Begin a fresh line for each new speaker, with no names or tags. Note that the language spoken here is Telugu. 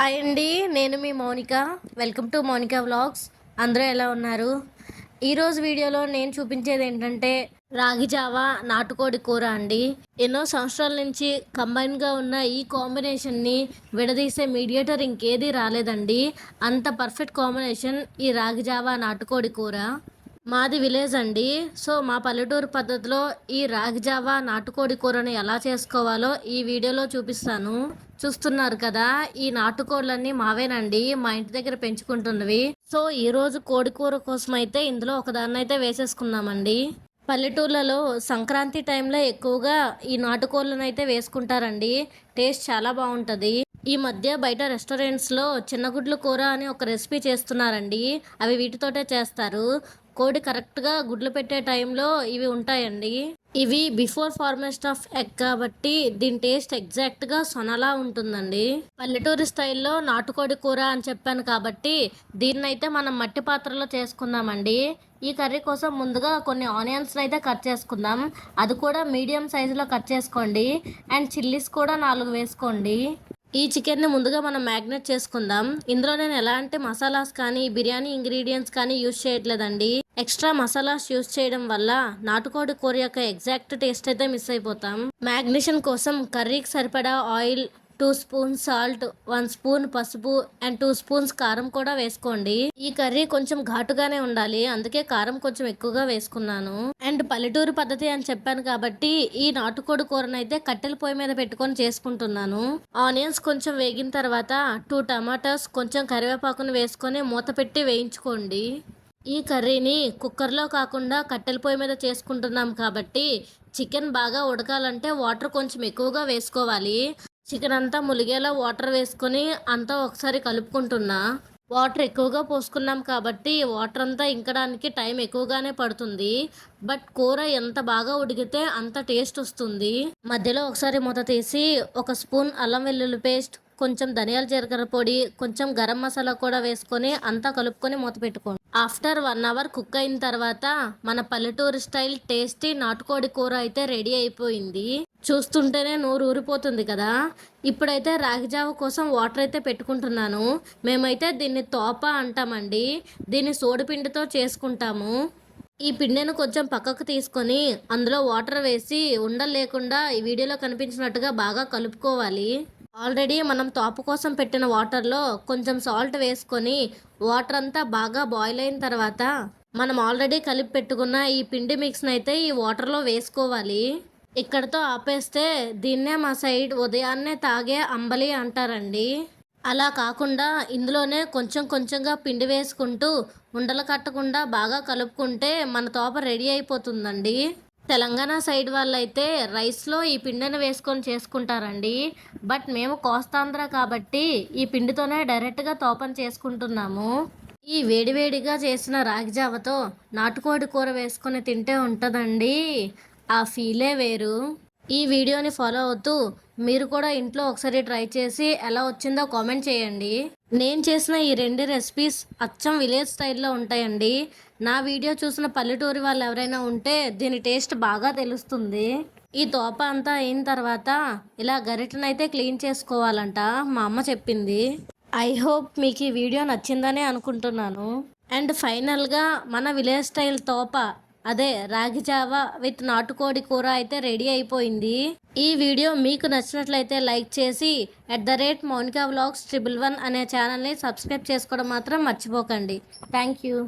హాయ్ అండి నేను మీ Mounika. Welcome to Mounika vlogs అందరూ ఎలా ఉన్నారు? ఈరోజు వీడియోలో నేను చూపించేది ఏంటంటే రాగి జావా నాటుకోడి కూర అండి. ఎన్నో సంవత్సరాల నుంచి కంబైన్గా ఉన్న ఈ కాంబినేషన్ని విడదీసే మీడియేటర్ ఇంకేది రాలేదండి. అంత పర్ఫెక్ట్ కాంబినేషన్ ఈ రాగి జావా నాటుకోడి కూర. మాది విలేజ్ అండి. సో మా పల్లెటూరు పద్ధతిలో ఈ రాగి జావా నాటుకోడి కూరని ఎలా చేసుకోవాలో ఈ వీడియోలో చూపిస్తాను. చూస్తున్నారు కదా ఈ నాటుకోళ్ళన్నీ మావేనండి. మా ఇంటి దగ్గర పెంచుకుంటున్నవి. సో ఈ రోజు కోడి కూర కోసం అయితే ఇందులో ఒకదాన్ని అయితే వేసేసుకున్నామండి పల్లెటూర్లలో సంక్రాంతి టైంలో ఎక్కువగా ఈ నాటుకోళ్ళను అయితే వేసుకుంటారండి. టేస్ట్ చాలా బాగుంటుంది. ఈ మధ్య బయట రెస్టారెంట్స్లో చిన్నగుడ్ల కూర అని ఒక రెసిపీ చేస్తున్నారండి. అవి వీటితోటే చేస్తారు. కోడి కరెక్ట్గా గుడ్లు పెట్టే టైంలో ఇవి ఉంటాయండి. ఇవి బిఫోర్ ఫార్మెస్ట్ ఆఫ్ ఎగ్ కాబట్టి దీని టేస్ట్ ఎగ్జాక్ట్గా సొనలా ఉంటుందండి. పల్లెటూరి స్టైల్లో నాటుకోడి కూర అని చెప్పాను కాబట్టి దీన్నైతే మనం మట్టి పాత్రలో చేసుకుందామండి. ఈ కర్రీ కోసం ముందుగా కొన్ని ఆనియన్స్ అయితే కట్ చేసుకుందాం. అది కూడా మీడియం సైజులో కట్ చేసుకోండి. అండ్ చిల్లీస్ కూడా నాలుగు వేసుకోండి. ఈ చికెన్ని ముందుగా మనం మ్యాగ్నేట్ చేసుకుందాం. ఇందులో నేను ఎలాంటి మసాలాస్ కానీ బిర్యానీ ఇంగ్రీడియంట్స్ కానీ యూజ్ చేయట్లేదండి. ఎక్స్ట్రా మసాలాస్ యూజ్ చేయడం వల్ల నాటుకోడి కూర యొక్క ఎగ్జాక్ట్ టేస్ట్ అయితే మిస్ అయిపోతాం. మ్యాగ్నేషన్ కోసం కర్రీకి సరిపడా oil two spoons salt one spoon పసుపు అండ్ టూ స్పూన్స్ కారం కూడా వేసుకోండి. ఈ కర్రీ కొంచెం ఘాటుగానే ఉండాలి. అందుకే కారం కొంచెం ఎక్కువగా వేసుకున్నాను. అండ్ పల్లెటూరు పద్ధతి అని చెప్పాను కాబట్టి ఈ నాటుకోడి కూరనైతే కట్టెల పొయ్యి మీద పెట్టుకొని చేసుకుంటున్నాను. ఆనియన్స్ కొంచెం వేగిన తర్వాత టూ టమాటాస్ కొంచెం కరివేపాకును వేసుకొని మూత పెట్టి వేయించుకోండి. ఈ కర్రీని కుక్కర్లో కాకుండా కట్టెల పొయ్యి మీద చేసుకుంటున్నాం కాబట్టి చికెన్ బాగా ఉడకాలంటే వాటర్ కొంచెం ఎక్కువగా వేసుకోవాలి. చికెన్ అంతా ములిగేలా వాటర్ వేసుకొని అంతా ఒకసారి కలుపుకుంటున్నా. వాటర్ ఎక్కువగా పోసుకున్నాం కాబట్టి వాటర్ అంతా ఇంకడానికి టైం ఎక్కువగానే పడుతుంది. బట్ కూర ఎంత బాగా ఉడికితే అంత టేస్ట్ వస్తుంది. మధ్యలో ఒకసారి మూత తీసి ఒక స్పూన్ అల్లం వెల్లుల్లి పేస్ట్ కొంచెం ధనియాల జీలకర్ర పొడి కొంచెం గరం మసాలా కూడా వేసుకొని అంతా కలుపుకొని మూత పెట్టుకోండి. ఆఫ్టర్ వన్ అవర్ కుక్ అయిన తర్వాత మన పల్లెటూరు స్టైల్ టేస్టీ నాటుకోడి కూర అయితే రెడీ అయిపోయింది. చూస్తుంటేనే నోరు ఊరిపోతుంది కదా. ఇప్పుడైతే రాగిజావ కోసం వాటర్ అయితే పెట్టుకుంటున్నాను. మేమైతే దీన్ని తోప అంటామండి. దీన్ని సోడిపిండితో చేసుకుంటాము. ఈ పిండిని కొంచెం పక్కకు తీసుకొని అందులో వాటర్ వేసి ఉండలు లేకుండా ఈ వీడియోలో కనిపించినట్టుగా బాగా కలుపుకోవాలి. ఆల్రెడీ మనం తోప కోసం పెట్టిన వాటర్లో కొంచెం సాల్ట్ వేసుకొని వాటర్ అంతా బాగా బాయిల్ అయిన తర్వాత మనం ఆల్రెడీ కలిపి పెట్టుకున్న ఈ పిండి మిక్స్ని అయితే ఈ వాటర్లో వేసుకోవాలి. ఇక్కడతో ఆపేస్తే దీన్నే మా సైడ్ ఉదయాన్నే తాగే అంబలి అంటారండి. అలా కాకుండా ఇందులోనే కొంచెం కొంచెంగా పిండి వేసుకుంటూ ఉండలు కట్టకుండా బాగా కలుపుకుంటే మన తోప రెడీ అయిపోతుందండి. తెలంగాణ సైడ్ వాళ్ళైతే రైస్లో ఈ పిండిని వేసుకొని చేసుకుంటారండి. బట్ మేము కోస్తాంధ్ర కాబట్టి ఈ పిండితోనే డైరెక్ట్గా తోపని చేసుకుంటున్నాము. ఈ వేడివేడిగా చేసిన రాగి జావతో నాటుకోడి కూర వేసుకొని తింటే ఉంటుందండి. ఆ ఫీలే వేరు. ఈ వీడియోని ఫాలో అవుతూ మీరు కూడా ఇంట్లో ఒకసారి ట్రై చేసి ఎలా వచ్చిందో కామెంట్ చేయండి. నేను చేసిన ఈ రెండు రెసిపీస్ అచ్చం విలేజ్ స్టైల్లో ఉంటాయండి. నా వీడియో చూసిన పల్లెటూరి వాళ్ళు ఎవరైనా ఉంటే దీని టేస్ట్ బాగా తెలుస్తుంది. ఈ తోప అంతా అయిన తర్వాత ఇలా గరిటనైతే క్లీన్ చేసుకోవాలంట మా అమ్మ చెప్పింది. ఐ హోప్ మీకు ఈ వీడియో నచ్చిందనే అనుకుంటున్నాను. అండ్ ఫైనల్గా మన విలేజ్ స్టైల్ తోప అదే రాగి జావా విత్ నాటుకోడి కూర అయితే రెడీ అయిపోయింది. ఈ వీడియో మీకు నచ్చినట్లయితే లైక్ చేసి at the rate Mounika vlogs triple one అనే ఛానల్ని సబ్స్క్రైబ్ చేసుకోవడం మాత్రం మర్చిపోకండి. Thank you.